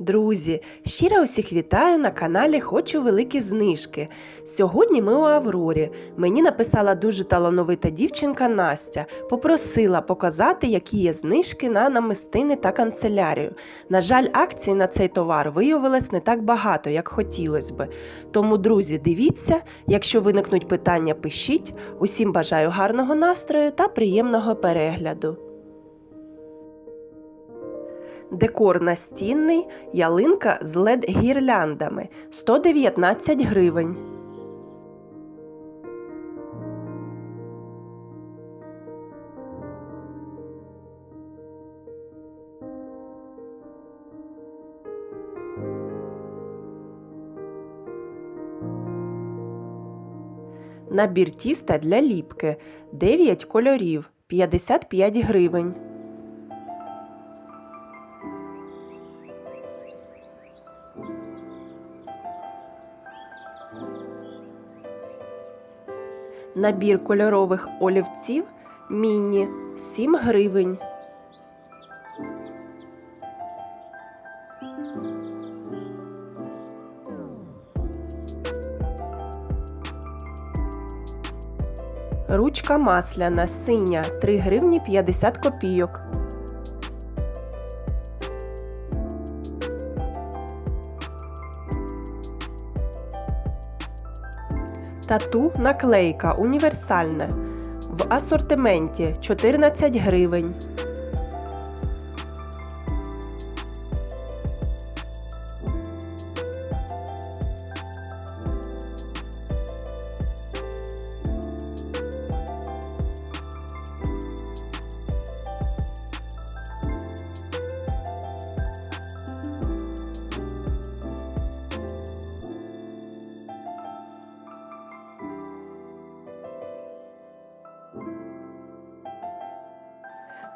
Друзі, щиро усіх вітаю на каналі Хочу великі знижки. Сьогодні ми у Аврорі. Мені написала дуже талановита дівчинка Настя. Попросила показати, які є знижки на намистини та канцелярію. На жаль, акцій на цей товар виявилось не так багато, як хотілося би. Тому, друзі, дивіться, якщо виникнуть питання, пишіть. Усім бажаю гарного настрою та приємного перегляду. Декор настінний, ялинка з led гірляндами 119 гривень. Набір тіста для ліпки 9 кольорів 55 гривень. Набір кольорових олівців міні 7 гривень. Ручка масляна синя 3 гривні 50 копійок. Тату наклейка універсальна. В асортименті 14 гривень.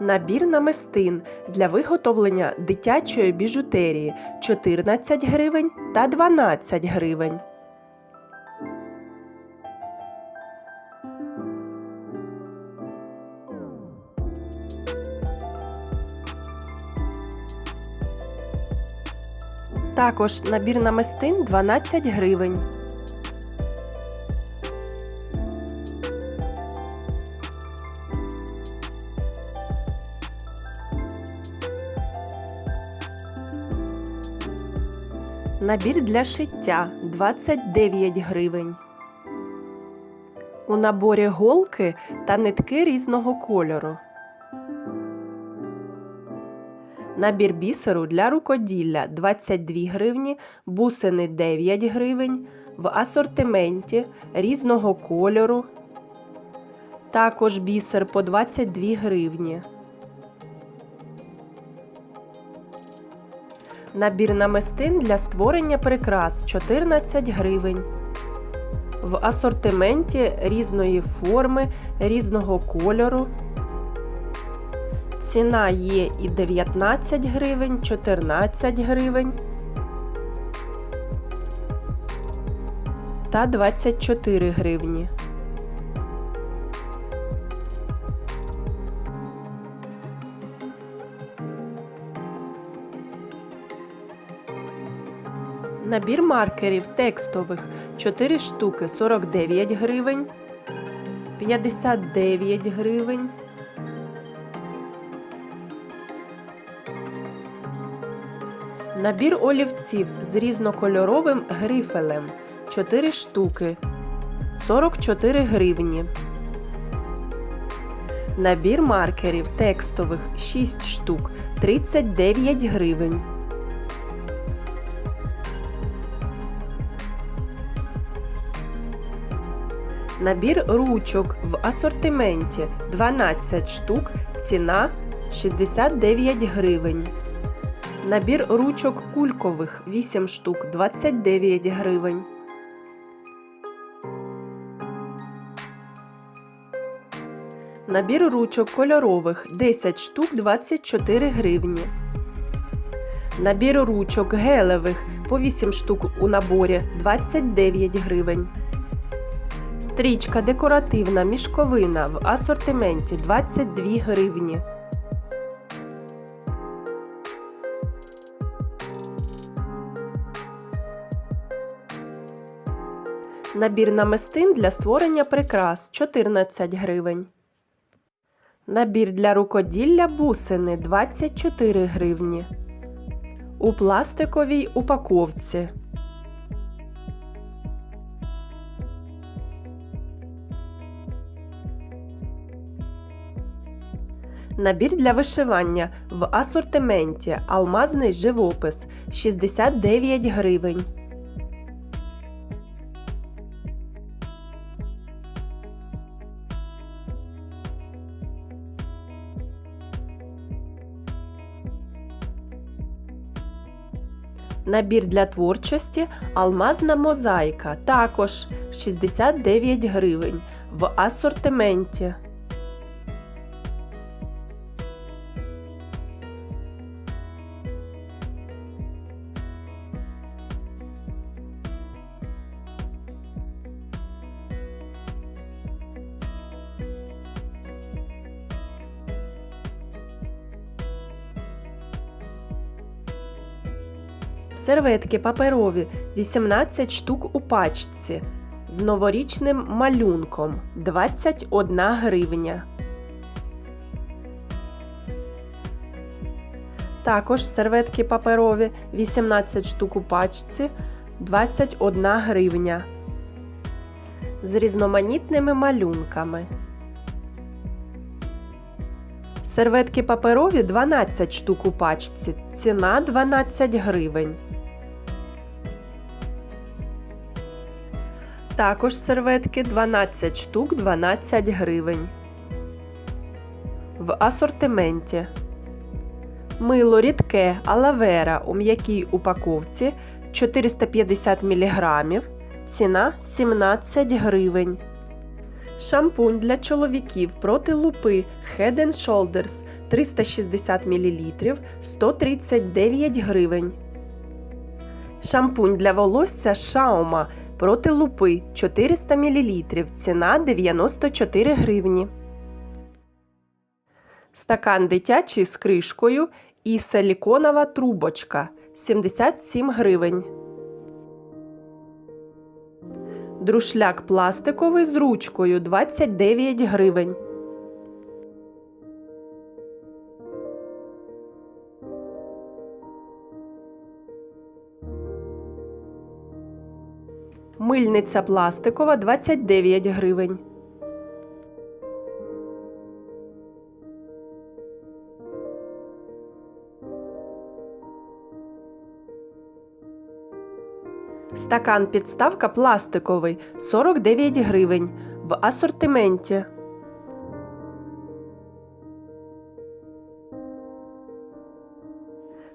Набір намистин для виготовлення дитячої біжутерії 14 гривень та 12 гривень. Також набір намистин 12 гривень. Набір для шиття 29 гривень. У наборі голки та нитки різного кольору. Набір бісеру для рукоділля 22 гривні, бусини 9 гривень. В асортименті різного кольору. Також бісер по 22 гривні. Набір намистин для створення прикрас 14 гривень. В асортименті різної форми, різного кольору. Ціна є і 19 гривень, 14 гривень та 24 гривні. Набір маркерів текстових 4 штуки 49 гривень, 59 гривень. Набір олівців з різнокольоровим грифелем 4 штуки 44 гривні. Набір маркерів текстових 6 штук 39 гривень. Набір ручок в асортименті 12 штук, ціна 69 гривень. Набір ручок кулькових 8 штук 29 гривень. Набір ручок кольорових 10 штук 24 гривні. Набір ручок гелевих по 8 штук у наборі 29 гривень. Стрічка декоративна мішковина в асортименті 22 гривні. Набір намистин для створення прикрас 14 гривень. Набір для рукоділля бусини 24 гривні. У пластиковій упаковці. Набір для вишивання в асортименті Алмазний живопис 69 гривень. Набір для творчості Алмазна мозаїка також 69 гривень в асортименті. Серветки паперові 18 штук у пачці з новорічним малюнком 21 гривня. Також серветки паперові 18 штук у пачці 21 гривня. З різноманітними малюнками. Серветки паперові 12 штук у пачці. Ціна 12 гривень. Також серветки 12 штук 12 гривень. В асортименті. Мило рідке алавера у м'якій упаковці 450 мг. Ціна 17 гривень. Шампунь для чоловіків проти лупи Head Shoulders 360 мл 139 гривень. Шампунь для волосся Шаума проти лупи 400 мл. Ціна 94 гривні. Стакан дитячий з кришкою і силіконова трубочка 77 гривень. Друшляк пластиковий з ручкою 29 гривень. Мильниця пластикова 29 гривень. Стакан підставка пластиковий 49 гривень в асортименті.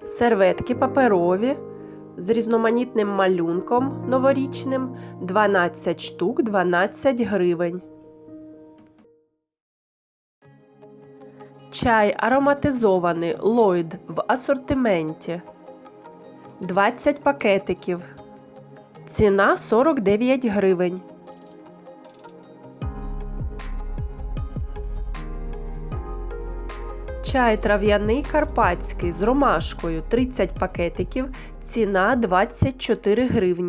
Серветки паперові з різноманітним малюнком новорічним 12 штук 12 гривень. Чай ароматизований Lloyd в асортименті 20 пакетиків. Ціна 49 гривень. Чай трав'яний карпатський з ромашкою 30 пакетиків. Ціна 24 гривні.